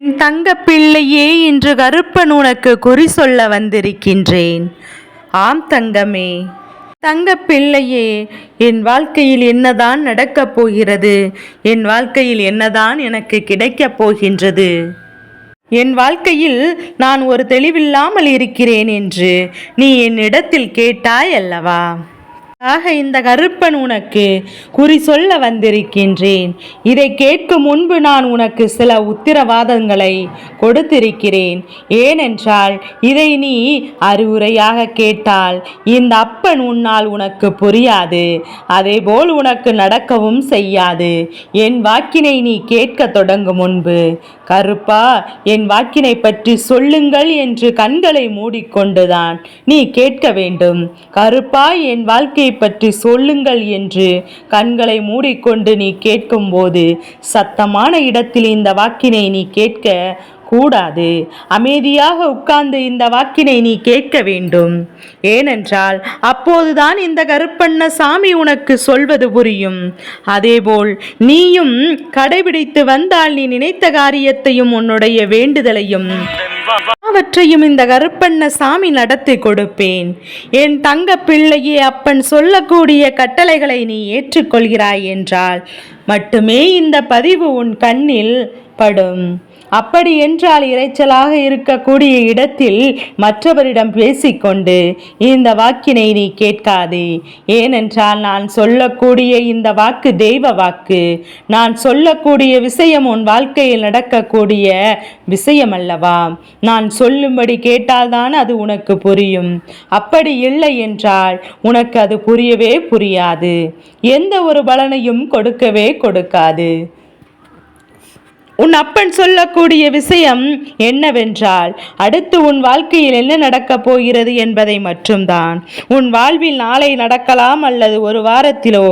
என் தங்க பிள்ளையே இன்று கருப்பன் உனக்கு குறி சொல்ல வந்திருக்கின்றேன். ஆம் தங்கமே தங்க பிள்ளையே என் வாழ்க்கையில் என்னதான் நடக்கப் போகிறது? என் வாழ்க்கையில் என்னதான் எனக்கு கிடைக்கப் போகின்றது? என் வாழ்க்கையில் நான் ஒரு தெளிவில்லாமல் இருக்கிறேன் என்று நீ என்னிடத்தில் கேட்டாய் அல்லவா? ஆக இந்த கருப்பன் உனக்கு குறி சொல்ல வந்திருக்கின்றேன். இதை கேட்கும் முன்பு நான் உனக்கு சில உத்திரவாதங்களை கொடுத்திருக்கிறேன். ஏனென்றால் இதை நீ அறிவுரையாக கேட்டால் இந்த அப்பன் உன்னால் உனக்கு புரியாது. அதேபோல் உனக்கு நடக்கவும் செய்யாது. என் வாக்கினை நீ கேட்க தொடங்கும் முன்பு கருப்பா என் வாக்கினை பற்றி சொல்லுங்கள் என்று கண்களை மூடிக்கொண்டுதான் நீ கேட்க வேண்டும். கருப்பா என் வாழ்க்கையை பற்றி சொல்லுங்கள் என்று கண்களை மூடிக்கொண்டு நீ கேட்கும்போது சத்தமான இடத்தில் இந்த வாக்கினை நீ கேட்க கூடாது. அமைதியாக உட்கார்ந்து இந்த வாக்கினை நீ கேட்க வேண்டும். ஏனென்றால் அப்போதுதான் இந்த கருப்பண்ண சாமி உனக்கு சொல்வது புரியும். அதேபோல் நீயும் கடைபிடித்து வந்தால் நீ நினைத்த காரியத்தையும் உன்னுடைய வேண்டுதலையும் அவற்றையும் இந்த கருப்பண்ண சாமி நடத்தி கொடுப்பேன். என் தங்க பிள்ளையே அப்பன் சொல்லக்கூடிய கட்டளைகளை நீ ஏற்றுக்கொள்கிறாய் என்றால் மட்டுமே இந்த பதிவு உன் கண்ணில் படும். அப்படி என்றால் இரைச்சலாக இருக்கக்கூடிய இடத்தில் மற்றவரிடம் பேசிக்கொண்டு இந்த வாக்கினை நீ கேட்காதே. ஏனென்றால் நான் சொல்லக்கூடிய இந்த வாக்கு தெய்வ வாக்கு. நான் சொல்லக்கூடிய விஷயம் உன் வாழ்க்கையில் நடக்கக்கூடிய விஷயம் அல்லவா நான் சொல்லும்படி கேட்டால்தான் அது உனக்கு புரியும். அப்படி இல்லை என்றால் உனக்கு அது புரியவே புரியாது. எந்த ஒரு பலனையும் கொடுக்கவே கொடுக்காது. உன் அப்பன் சொல்லக்கூடிய விஷயம் என்னவென்றால் அடுத்து உன் வாழ்க்கையில் என்ன நடக்கப் போகிறது என்பதை மட்டும்தான். உன் வாழ்வில் நாளை நடக்கலாம் அல்லது ஒரு வாரத்திலோ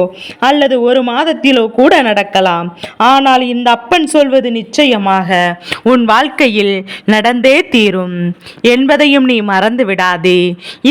அல்லது ஒரு மாதத்திலோ கூட நடக்கலாம். ஆனால் இந்த அப்பன் சொல்வது நிச்சயமாக உன் வாழ்க்கையில் நடந்தே தீரும் என்பதையும் நீ மறந்து விடாதே.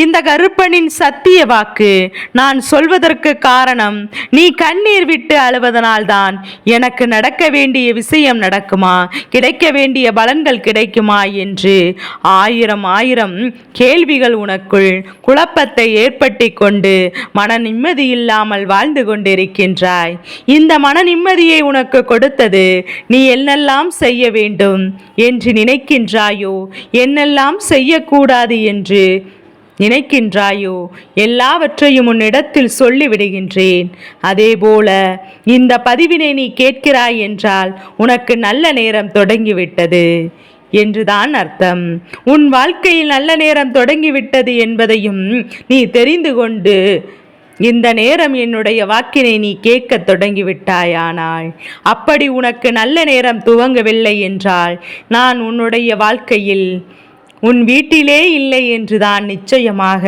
இந்த கருப்பனின் சத்திய வாக்கு நான் சொல்வதற்கு காரணம் நீ கண்ணீர் விட்டு அழுவதனால்தான் எனக்கு நடக்க வேண்டிய விஷயம் நடக்குமா? கிடைக்க வேண்டிய பலன்கள் கிடைக்குமா என்று ஆயிரம் ஆயிரம் கேள்விகள் உனக்குள் குழப்பத்தை ஏற்பட்டி கொண்டு மன நிம்மதி இல்லாமல் வாழ்ந்து கொண்டிருக்கின்றாய். இந்த மன நிம்மதியை உனக்கு கொடுத்தது நீ என்னெல்லாம் செய்ய வேண்டும் என்று நினைக்கின்றாயோ? என்னெல்லாம் செய்யக்கூடாது என்று நினைக்கின்றாயோ? எல்லாவற்றையும் உன்னிடத்தில் சொல்லிவிடுகின்றேன். அதேபோல இந்த பதிவினை நீ கேட்கிறாய் என்றால் உனக்கு நல்ல நேரம் தொடங்கிவிட்டது. என்றுதான் அர்த்தம். உன் வாழ்க்கையில் நல்ல நேரம் தொடங்கிவிட்டது என்பதையும் நீ தெரிந்து கொண்டு இந்த நேரம் என்னுடைய வாக்கினை நீ கேட்கத் தொடங்கிவிட்டாயானால் அப்படி உனக்கு நல்ல நேரம் துவங்கவில்லை என்றால் நான் உன்னுடைய வாழ்க்கையில் உன் வீட்டிலே இல்லை என்றுதான் நிச்சயமாக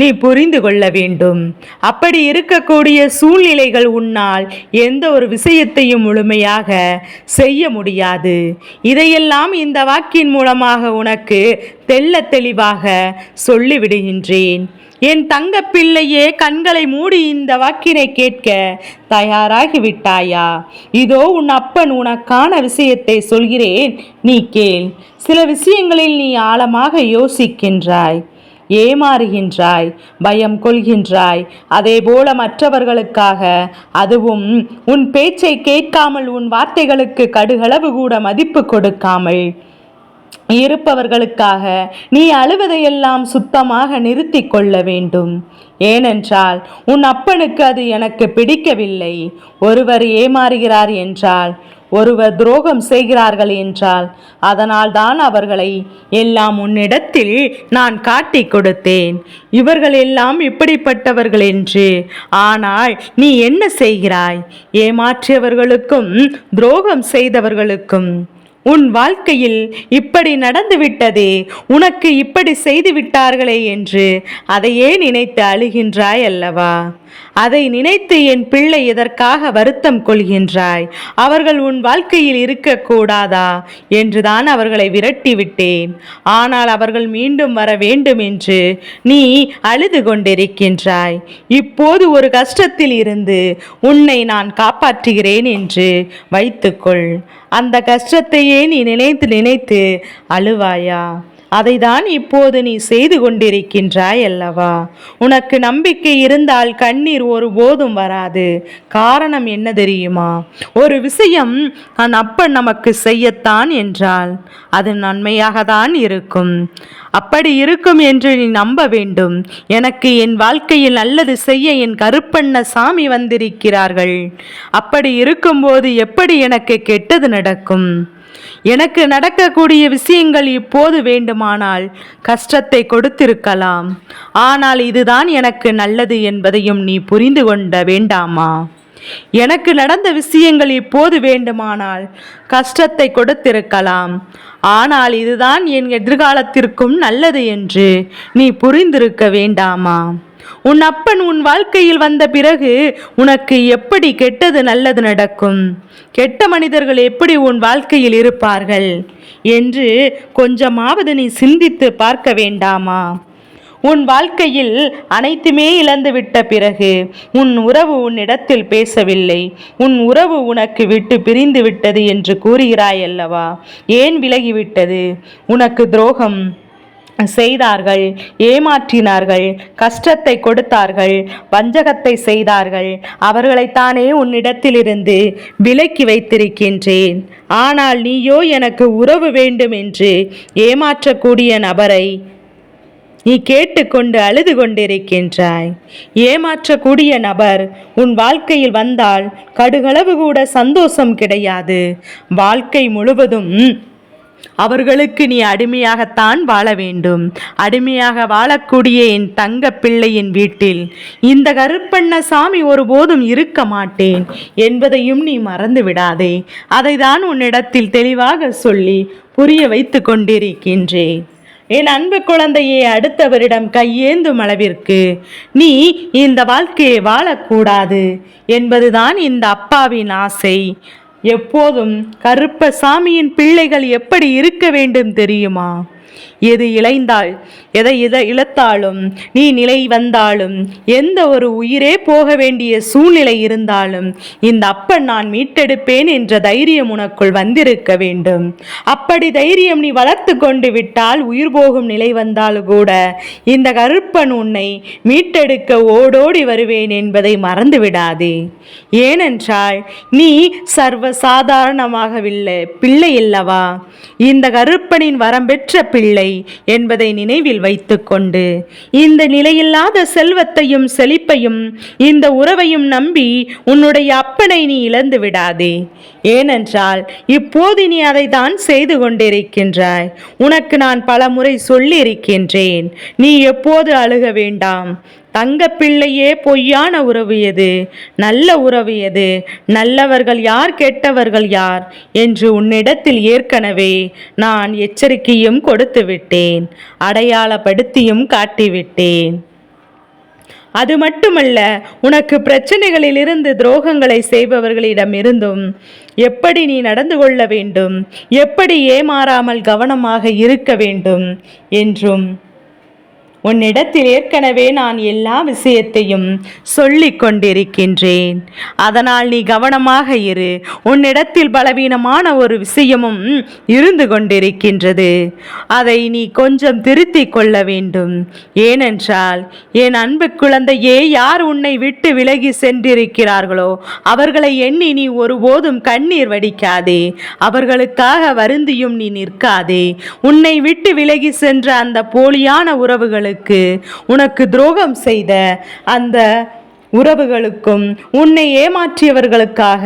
நீ புரிந்து கொள்ள வேண்டும். அப்படி இருக்கக்கூடிய சூழ்நிலைகள் உன்னால் எந்த ஒரு விஷயத்தையும் முழுமையாக செய்ய முடியாது. இதையெல்லாம் இந்த வாக்கின் மூலமாக உனக்கு தெள்ள தெளிவாக சொல்லிவிடுகின்றேன். என் தங்க பிள்ளையே கண்களை மூடி இந்த வாக்கினை கேட்க தயாராகி விட்டாயா? இதோ உன் அப்பன் உனக்கான விஷயத்தை சொல்கிறேன். நீ கேள் சில விஷயங்களில் நீ ஆழமாக யோசிக்கின்றாய் ஏமாறுகின்றாய் பயம் கொள்கின்றாய். அதேபோல மற்றவர்களுக்காக அதுவும் உன் பேச்சை கேட்காமல் உன் வார்த்தைகளுக்கு கடுகளவு கூட மதிப்பு கொடுக்காமல். இருப்பவர்களுக்காக நீ அழுவதையெல்லாம் சுத்தமாக நிறுத்தி கொள்ள வேண்டும். ஏனென்றால் உன் அப்பனுக்கு அது எனக்கு பிடிக்கவில்லை. ஒருவர் ஏமாறுகிறார் என்றால் ஒருவர் துரோகம் செய்கிறார்கள் என்றால் அதனால் தான் அவர்களை எல்லாம் உன்னிடத்தில் நான் காட்டிக் கொடுத்தேன். இவர்கள் எல்லாம் இப்படிப்பட்டவர்கள் என்று. ஆனால் நீ என்ன செய்கிறாய்? ஏமாற்றியவர்களுக்கும் துரோகம் செய்தவர்களுக்கும். உன் வாழ்க்கையில் இப்படி நடந்துவிட்டதே உனக்கு இப்படி செய்து விட்டார்களே என்று அதையே நினைத்து அழுகின்றாய் அல்லவா? அதை நினைத்து என் பிள்ளை எதற்காக வருத்தம் கொள்கின்றாய்? அவர்கள் உன் வாழ்க்கையில் இருக்கக்கூடாதா? என்றுதான் அவர்களை விரட்டி விட்டேன் ஆனால் அவர்கள் மீண்டும் வர வேண்டும் என்று நீ அழுது கொண்டிருக்கின்றாய். இப்போது ஒரு கஷ்டத்தில் இருந்து உன்னை நான் காப்பாற்றுகிறேன் என்று வைத்துக்கொள். அந்த கஷ்டத்தையே நீ நினைத்து நினைத்து அழுவாயா? அதைதான் இப்போது நீ செய்து கொண்டிருக்கின்றாய் அல்லவா உனக்கு நம்பிக்கை இருந்தால் கண்ணீர் ஒருபோதும் வராது. காரணம் என்ன தெரியுமா? ஒரு விஷயம் நான் அப்பன் நமக்கு செய்யத்தான் என்றால் அது நன்மையாக தான் இருக்கும். அப்படி இருக்கும் என்று நீ நம்ப வேண்டும். எனக்கு என் வாழ்க்கையில் நல்லது செய்ய என் கருப்பண்ண சாமி வந்திருக்கிறார்கள். அப்படி இருக்கும்போது எப்படி எனக்கு கெட்டது நடக்கும்? எனக்கு நடக்கக்கூடிய விஷயங்கள் இப்போது வேண்டுமானால் கஷ்டத்தை கொடுத்திருக்கலாம். ஆனால் இதுதான் எனக்கு நல்லது என்பதையும் நீ புரிந்து கொண்ட வேண்டாமா? எனக்கு நடந்த விஷயங்கள் இப்போது வேண்டுமானால் கஷ்டத்தை கொடுத்திருக்கலாம். ஆனால் இதுதான் என் எதிர்காலத்திற்கும் நல்லது என்று நீ புரிந்திருக்க வேண்டாமா? உன் அப்பன் உன் வாழ்க்கையில் வந்த பிறகு உனக்கு எப்படி கெட்டது நல்லது நடக்கும்? கெட்ட மனிதர்கள் எப்படி உன் வாழ்க்கையில் இருப்பார்கள்? என்று கொஞ்சமாவது நீ சிந்தித்து பார்க்க வேண்டாமா? உன் வாழ்க்கையில் அனைத்துமே இழந்துவிட்ட பிறகு உன் உறவு உன்னிடத்தில் பேசவில்லை. உன் உறவு உனக்கு விட்டு பிரிந்து விட்டது என்று கூறுகிறாய் அல்லவா? ஏன் விலகிவிட்டது? உனக்கு துரோகம் செய்தார்கள் ஏமாற்றினார்கள் கஷ்டத்தை கொடுத்தார்கள் வஞ்சகத்தை செய்தார்கள். அவர்களைத்தானே உன்னிடத்திலிருந்து விலக்கி வைத்திருக்கின்றேன். ஆனால் நீயோ எனக்கு உறவு வேண்டும் என்று ஏமாற்றக்கூடிய நபரை நீ கேட்டுக்கொண்டு அழுது கொண்டிருக்கின்றாய். ஏமாற்றக்கூடிய நபர் உன் வாழ்க்கையில் வந்தால் கடுகளவு கூட சந்தோஷம் கிடையாது. வாழ்க்கை முழுவதும் அவர்களுக்கு நீ அடிமையாகத்தான் வாழ வேண்டும். அடிமையாக வாழக்கூடிய என் தங்க பிள்ளையின் வீட்டில் இந்த கருப்பண்ண சாமி ஒருபோதும் இருக்க மாட்டேன் என்பதையும் நீ மறந்து விடாதே. அதை தான் உன்னிடத்தில் தெளிவாக சொல்லி புரிய வைத்து கொண்டிருக்கின்றேன். என் அன்பு குழந்தையை அடுத்தவரிடம் கையேந்தும் அளவிற்கு நீ இந்த வாழ்க்கையை வாழக்கூடாது என்பதுதான் இந்த அப்பாவின் ஆசை. எப்போதும் கருப்பசாமியின் பிள்ளைகள் எப்படி இருக்க வேண்டும் தெரியுமா? எது இழைந்தாள் எதை இதை இழத்தாலும் நீ நிலை வந்தாலும் எந்த ஒரு உயிரே போக வேண்டிய சூழ்நிலை இருந்தாலும் இந்த அப்பன் நான் மீட்டெடுப்பேன் என்ற தைரியம் உனக்குள் வந்திருக்க வேண்டும். அப்படி தைரியம் நீ வளர்த்து கொண்டு விட்டால் உயிர் போகும் நிலை வந்தாலும் கூட இந்த கருப்பன் உன்னை மீட்டெடுக்க ஓடோடி வருவேன் என்பதை மறந்து விடாதே ஏனென்றால் நீ சர்வ சாதாரணமாகவில்லை பிள்ளை இல்லவா இந்த கருப்பனின் வரம்பெற்ற பிள்ளை என்பதை நினைவில் வைத்துக்கொண்டு இந்த நிலையில்லாத செல்வத்தையும் செழிப்பையும் இந்த உறவையும் நம்பி உன்னுடைய அப்பனை நீ இழந்து விடாதே. ஏனென்றால் இப்போது நீ அதை தான் செய்து கொண்டிருக்கின்றாய். உனக்கு நான் பல முறை சொல்லியிருக்கின்றேன். நீ எப்போது அழுக வேண்டாம். தங்க பிள்ளையே பொய்யான உறவு எது? நல்ல உறவு எது? நல்லவர்கள் யார் கெட்டவர்கள் யார்? என்று உன்னிடத்தில் ஏற்கனவே நான் எச்சரிக்கையும் கொடுத்து விட்டேன். அடையாளப்படுத்தியும் காட்டிவிட்டேன் அது மட்டுமல்ல உனக்கு பிரச்சனைகளிலிருந்து துரோகங்களை செய்பவர்களிடமிருந்தும் எப்படி நீ நடந்து கொள்ள வேண்டும்? எப்படி ஏமாறாமல் கவனமாக இருக்க வேண்டும்? என்றும் உன்னிடத்தில் ஏற்கனவே நான் எல்லா விஷயத்தையும் சொல்லிக் கொண்டிருக்கின்றேன். அதனால் நீ கவனமாக இரு. உன்னிடத்தில் பலவீனமான ஒரு விஷயமும் இருந்து கொண்டிருக்கின்றது. அதை நீ கொஞ்சம் திருத்திக் கொள்ள வேண்டும். ஏனென்றால் என் அன்பு குழந்தையே யார் உன்னை விட்டு விலகி சென்றிருக்கிறார்களோ அவர்களை எண்ணி நீ ஒருபோதும் கண்ணீர் வடிக்காதே. அவர்களுக்காக வருந்தியும் நீ நிற்காதே. உன்னை விட்டு விலகி சென்ற அந்த போலியான உறவுகளுக்கு உனக்கு துரோகம் செய்த அந்த உறவுகளுக்கும் உன்னை ஏமாற்றியவர்களுக்காக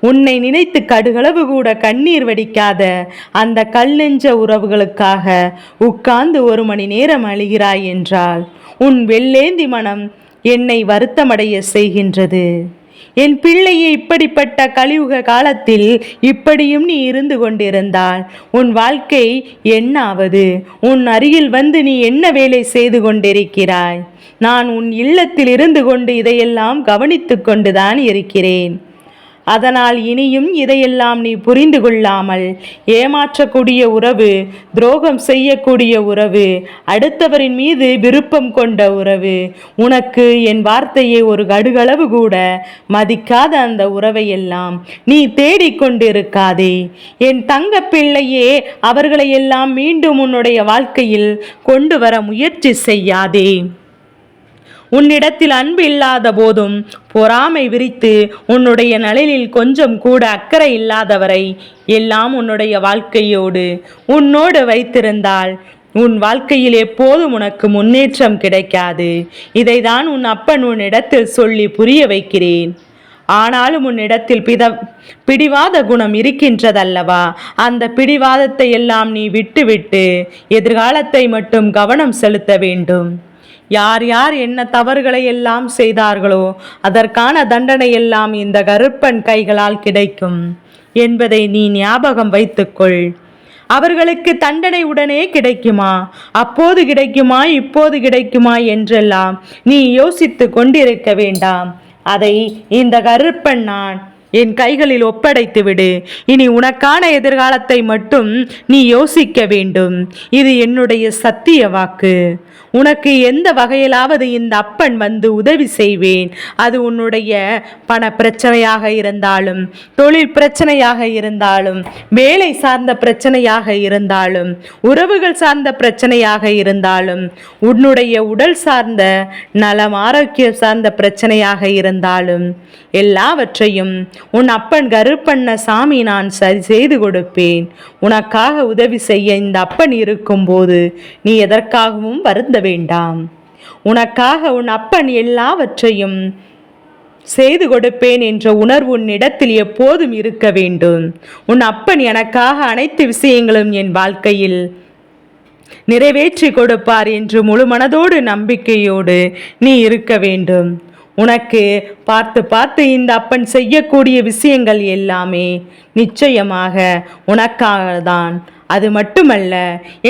உன்னை நினைத்து கடுகளவு கூட கண்ணீர் வடிக்காத அந்த கல் நெஞ்ச உறவுகளுக்காக உட்கார்ந்து ஒரு மணி நேரம் அழுகிறாய் என்றால் உன் வெள்ளேந்தி மனம் என்னை வருத்தமடைய செய்கின்றது. என் பிள்ளையை இப்படிப்பட்ட கலியுக காலத்தில் இப்படியும் நீ இருந்து கொண்டிருந்தால் உன் வாழ்க்கை என்னாவது? உன் அருகில் வந்து நீ என்ன வேலை செய்து கொண்டிருக்கிறாய்? நான் உன் இல்லத்தில் இருந்து கொண்டு இதையெல்லாம் கவனித்து கொண்டுதான் இருக்கிறேன். அதனால் இனியும் இதையெல்லாம் நீ புரிந்து கொள்ளாமல் ஏமாற்றக்கூடிய உறவு துரோகம் செய்யக்கூடிய உறவு அடுத்தவரின் மீது விருப்பம் கொண்ட உறவு உனக்கு என் வார்த்தையை ஒரு கடுகளவு கூட மதிக்காத அந்த உறவையெல்லாம் நீ தேடிக்கொண்டிருக்காதே என் தங்க பிள்ளையே அவர்களையெல்லாம் மீண்டும் உன்னுடைய வாழ்க்கையில் கொண்டு வர முயற்சி செய்யாதே. உன்னிடத்தில் அன்பு இல்லாத போதும் பொறாமை விரித்து உன்னுடைய நலனில் கொஞ்சம் கூட அக்கறை இல்லாதவரை எல்லாம் உன்னுடைய வாழ்க்கையோடு உன்னோடு வைத்திருந்தால் உன் வாழ்க்கையில் எப்போதும் உனக்கு முன்னேற்றம் கிடைக்காது. இதைதான் உன் அப்பன் உன்னிடத்தில் சொல்லி புரிய வைக்கிறேன். ஆனாலும் உன்னிடத்தில் பித பிடிவாத குணம் இருக்கின்றதல்லவா? அந்த பிடிவாதத்தை எல்லாம் நீ விட்டுவிட்டு எதிர்காலத்தை மட்டும் கவனம் செலுத்த வேண்டும். யார் யார் என்ன தவறுகளை எல்லாம் செய்தார்களோ அதற்கான தண்டனை எல்லாம் இந்த கருப்பன் கைகளால் கிடைக்கும் என்பதை நீ ஞாபகம் வைத்துக்கொள். அவர்களுக்கு தண்டனை உடனே கிடைக்குமா? அப்போது கிடைக்குமா? இப்போது கிடைக்குமா? என்றெல்லாம் நீ யோசித்து கொண்டிருக்க வேண்டாம். அதை இந்த கருப்பன் நான் என் கைகளில் ஒப்படைத்து விடு. இனி உனக்கான எதிர்காலத்தை மட்டும் நீ யோசிக்க வேண்டும். இது என்னுடைய சத்திய வாக்கு. உனக்கு எந்த வகையிலாவது இந்த அப்பன் வந்து உதவி செய்வேன். அது உன்னுடைய பண பிரச்சனையாக இருந்தாலும் தொழில் பிரச்சனையாக இருந்தாலும் வேலை சார்ந்த பிரச்சனையாக இருந்தாலும் உறவுகள் சார்ந்த பிரச்சனையாக இருந்தாலும் உன்னுடைய உடல் சார்ந்த நலம் ஆரோக்கியம் சார்ந்த பிரச்சனையாக இருந்தாலும் எல்லாவற்றையும் உன் அப்பன் கருப்பண்ண சாமி நான் சரி செய்து கொடுப்பேன். உனக்காக உதவி செய்ய இந்த அப்பன் இருக்கும்போது நீ எதற்காகவும் வருந்த வேண்டாம். உனக்காக உன் அப்பன் எல்லாவற்றையும் செய்து கொடுப்பேன் என்ற உணர்வு உன்னிடத்தில் எப்போதும் இருக்க வேண்டும். உன் அப்பன் எனக்காக அனைத்து விஷயங்களும் என் வாழ்க்கையில் நிறைவேற்றி கொடுப்பார் என்று முழு மனதோடு நம்பிக்கையோடு நீ இருக்க வேண்டும். உனக்கு பார்த்து பார்த்து இந்த அப்பன் செய்யக்கூடிய விஷயங்கள் எல்லாமே நிச்சயமாக உனக்காக தான் அது மட்டுமல்ல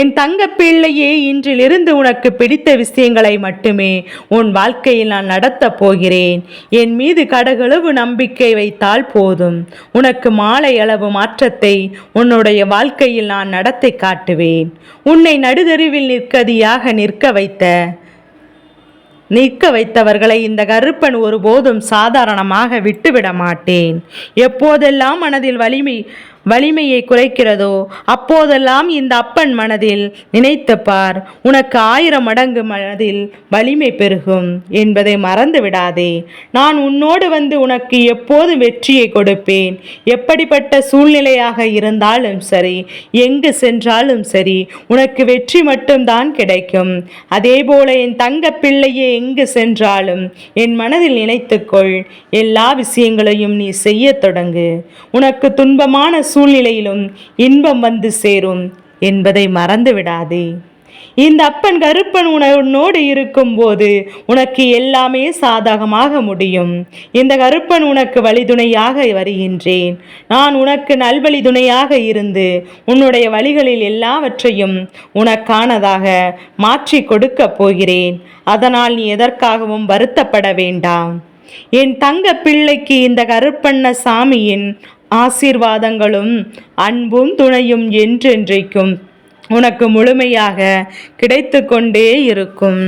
என் தங்க பிள்ளையே இன்றிலிருந்து உனக்கு பிடித்த விஷயங்களை மட்டுமே உன் வாழ்க்கையில் நான் நடத்தப் போகிறேன். என் மீது கடகளவு நம்பிக்கை வைத்தால் போதும். உனக்கு மாலை அளவு மாற்றத்தை உன்னுடைய வாழ்க்கையில் நான் நடத்தி காட்டுவேன். உன்னை நடுதருவில் நிற்கதியாக நிற்க வைத்த நிற்க வைத்தவர்களை இந்த கருப்பன் ஒருபோதும் சாதாரணமாக விட்டுவிட மாட்டேன். எப்போதெல்லாம் மனதில் வலிமை வலிமையை குறைக்கிறதோ? அப்போதெல்லாம் இந்த அப்பன் மனதில் நினைத்து பார் உனக்கு ஆயிரம் மடங்கு மனதில் வலிமை பெருகும் என்பதை மறந்து விடாதே. நான் உன்னோடு வந்து உனக்கு எப்போது வெற்றியை கொடுப்பேன். எப்படிப்பட்ட சூழ்நிலையாக இருந்தாலும் சரி எங்கு சென்றாலும் சரி உனக்கு வெற்றி மட்டும்தான் கிடைக்கும். அதே போல என் தங்க பிள்ளையே எங்கு சென்றாலும் என் மனதில் நினைத்துக்கொள் எல்லா விஷயங்களையும் நீ செய்ய தொடங்கு. உனக்கு துன்பமான சூழ்நிலையிலும் இன்பம் வந்து சேரும் என்பதை மறந்து விடாதே இந்த அப்பன் கருப்பன் உன்னோடு இருக்கும்போது உனக்கு எல்லாமே சாதகமாக முடியும். இந்த கருப்பன் உனக்கு வழிதுணையாக வருகின்றேன். நான் உனக்கு நல்வழி துணையாக இருந்து உன்னுடைய வழிகளில் எல்லாவற்றையும் உனக்கானதாக மாற்றி கொடுக்கப் போகிறேன். அதனால் நீ எதற்காகவும் வருத்தப்பட வேண்டாம். என் தங்க பிள்ளைக்கு இந்த கருப்பண்ண சாமியின் ஆசீர்வாதங்களும் அன்பும் துணையும் என்றென்றைக்கும் உனக்கு முழுமையாக கிடைத்து கொண்டே இருக்கும்.